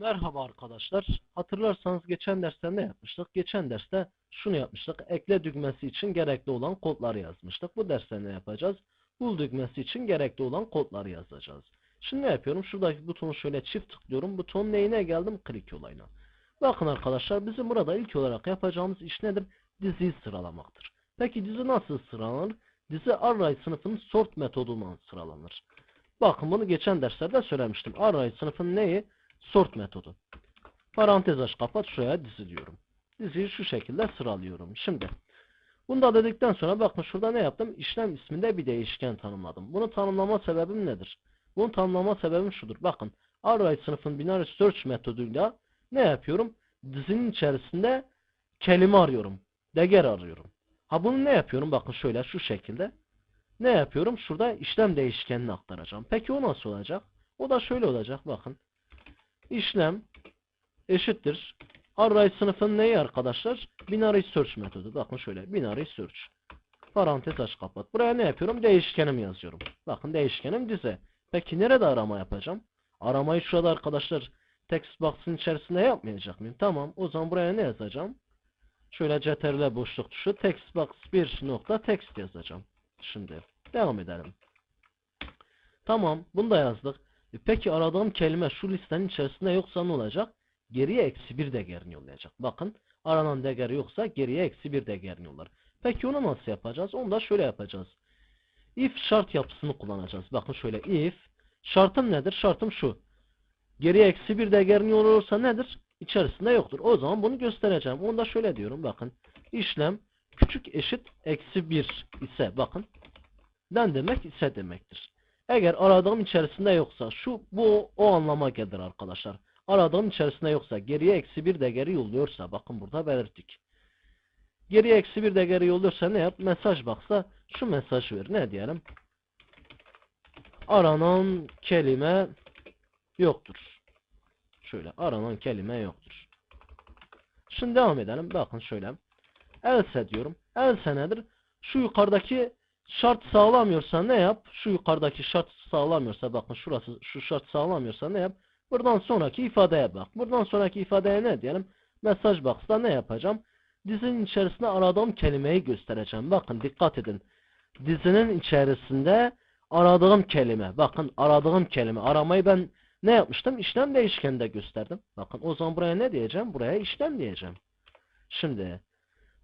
Merhaba arkadaşlar. Hatırlarsanız geçen derste ne yapmıştık? Geçen derste şunu yapmıştık. Ekle düğmesi için gerekli olan kodları yazmıştık. Bu derste ne yapacağız? Bul düğmesi için gerekli olan kodları yazacağız. Şimdi ne yapıyorum? Şuradaki butonu şöyle çift tıklıyorum. Butonun neyine geldim? Klik olayına. Bakın arkadaşlar bizim burada ilk olarak yapacağımız iş nedir? Diziyi sıralamaktır. Peki dizi nasıl sıralanır? Dizi array sınıfının sort metodundan sıralanır. Bakın bunu geçen derslerde söylemiştim. Array sınıfın neyi? Sort metodu. Parantez aç kapat şuraya dizi. Diziyi şu şekilde sıralıyorum. Şimdi bunu da dedikten sonra bakın şurada ne yaptım? İşlem isminde bir değişken tanımladım. Bunu tanımlama sebebim nedir? Bunu tanımlama sebebim şudur. Bakın array sınıfın binary search metoduyla ne yapıyorum? Dizinin içerisinde kelime arıyorum. Değer arıyorum. Ha bunu ne yapıyorum? Bakın şöyle şu şekilde. Ne yapıyorum? Şurada işlem değişkenini aktaracağım. Peki o nasıl olacak? O da şöyle olacak. Bakın. İşlem eşittir. Array sınıfın neyi arkadaşlar? Binary search metodu. Bakın şöyle. Binary search. Parantez aç kapat. Buraya ne yapıyorum? Değişkenim yazıyorum. Bakın değişkenim dize. Peki nerede arama yapacağım? Aramayı şurada arkadaşlar text box'ın içerisinde yapmayacak mıyım? Tamam. O zaman buraya ne yazacağım? Şöyle ctrl boşluk tuşu text box 1 nokta text yazacağım. Şimdi devam edelim. Tamam. Bunu da yazdık. E peki aradığım kelime şu listenin içerisinde yoksa ne olacak? Geriye eksi bir değerini yollayacak. Bakın aranan değer yoksa geriye eksi bir değerini yollar. Peki onu nasıl yapacağız? Onu da şöyle yapacağız. If şart yapısını kullanacağız. Bakın şöyle if şartım nedir? Şartım şu. Geriye eksi bir değerini yollarsa nedir? İçerisinde yoktur. O zaman bunu göstereceğim. Onu da şöyle diyorum. Bakın işlem küçük eşit eksi bir ise bakın den demek ise demektir. Eğer aradığım içerisinde yoksa şu bu o anlama gelir arkadaşlar. Aradığım içerisinde yoksa geriye eksi bir değeri yolluyorsa bakın burada belirttik. Geriye eksi bir değeri yolluyorsa ne yap? Mesaj baksa şu mesaj ver. Ne diyelim? Aranan kelime yoktur. Şöyle aranan kelime yoktur. Şimdi devam edelim. Bakın şöyle. Else diyorum. Else nedir? Şu yukarıdaki şart sağlamıyorsa ne yap? Şu yukarıdaki şart sağlamıyorsa bakın şurası şu şart sağlamıyorsa ne yap? Buradan sonraki ifadeye bak. Buradan sonraki ifadeye ne diyelim? Mesaj box'ta ne yapacağım? Dizinin içerisinde aradığım kelimeyi göstereceğim. Bakın dikkat edin. Dizinin içerisinde aradığım kelime. Bakın aradığım kelime. Aramayı ben ne yapmıştım? İşlem değişkeninde gösterdim. Bakın o zaman buraya ne diyeceğim? Buraya işlem diyeceğim. Şimdi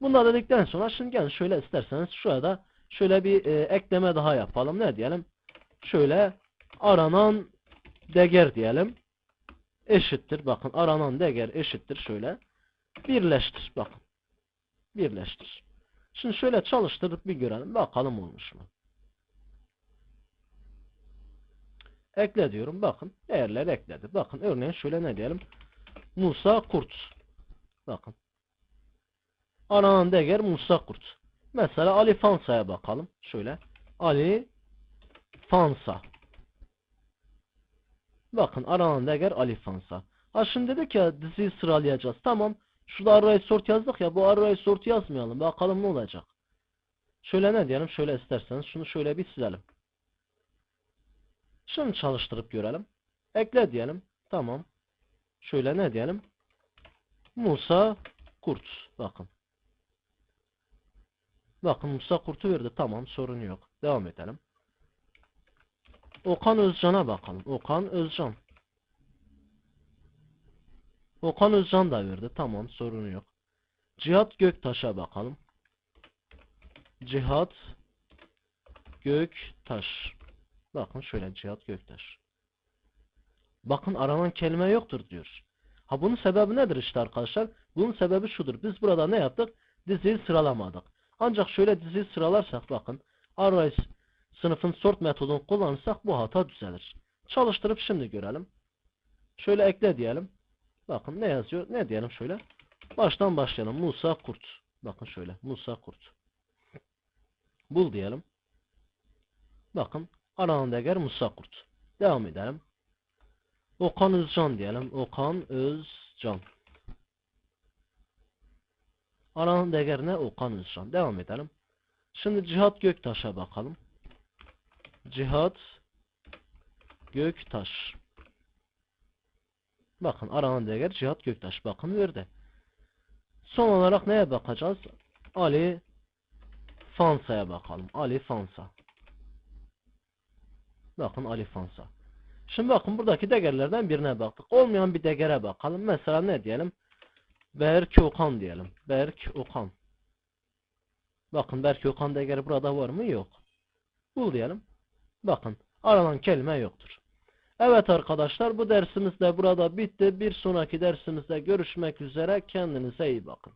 bunları dedikten sonra şimdi gelin şöyle isterseniz şurada şöyle bir e, ekleme daha yapalım. Ne diyelim? Şöyle aranan değer diyelim. Eşittir. Bakın aranan değer eşittir. Şöyle birleştir. Bakın. Birleştir. Şimdi şöyle çalıştırıp bir görelim. Bakalım olmuş mu? Ekle diyorum. Bakın. Değerler ekledi. Bakın örneğin şöyle ne diyelim? Musa Kurt. Bakın. Aranan değer Musa Kurt. Mesela Ali Fansa'ya bakalım. Şöyle. Ali Fansa. Bakın aranan değer Ali Fansa. Ha şimdi dedik ya diziyi sıralayacağız. Tamam. Şurada array sort yazdık ya. Bu array sort yazmayalım. Bakalım ne olacak. Şöyle ne diyelim? Şöyle isterseniz şunu şöyle bir silelim. Şunu çalıştırıp görelim. Ekle diyelim. Tamam. Şöyle ne diyelim? Musa Kurt. Bakın. Bakın Musa Kurt'u verdi. Tamam sorun yok. Devam edelim. Okan Özcan'a bakalım. Okan Özcan. Okan Özcan da verdi. Tamam sorun yok. Cihat Göktaş'a bakalım. Cihat Göktaş. Bakın şöyle Cihat Göktaş. Bakın aranan kelime yoktur diyor. Ha bunun sebebi nedir işte arkadaşlar? Bunun sebebi şudur. Biz burada ne yaptık? Diziyi sıralamadık. Ancak şöyle diziyi sıralarsak bakın. Array sınıfın sort metodunu kullanırsak bu hata düzelir. Çalıştırıp şimdi görelim. Şöyle ekle diyelim. Bakın ne yazıyor? Ne diyelim şöyle? Baştan başlayalım. Musa Kurt. Bakın şöyle. Musa Kurt. Bul diyelim. Bakın. Aranan değer Musa Kurt. Devam edelim. Okan Özcan diyelim. Okan Özcan. Aranan değer ne? Okan Özcan. Devam edelim. Şimdi Cihat Göktaş'a bakalım. Cihat Göktaş. Bakın aranan değer Cihat Göktaş. Bakın verdi. Son olarak neye bakacağız? Ali Fansa'ya bakalım. Ali Fansa. Bakın Ali Fansa. Şimdi bakın buradaki değerlerden birine baktık. Olmayan bir değere bakalım. Mesela ne diyelim? Berk Okan diyelim. Berk Okan. Bakın Berk Okan değeri burada var mı? Yok. Bul diyelim. Bakın aranan kelime yoktur. Evet arkadaşlar bu dersimiz de burada bitti. Bir sonraki dersimizde görüşmek üzere. Kendinize iyi bakın.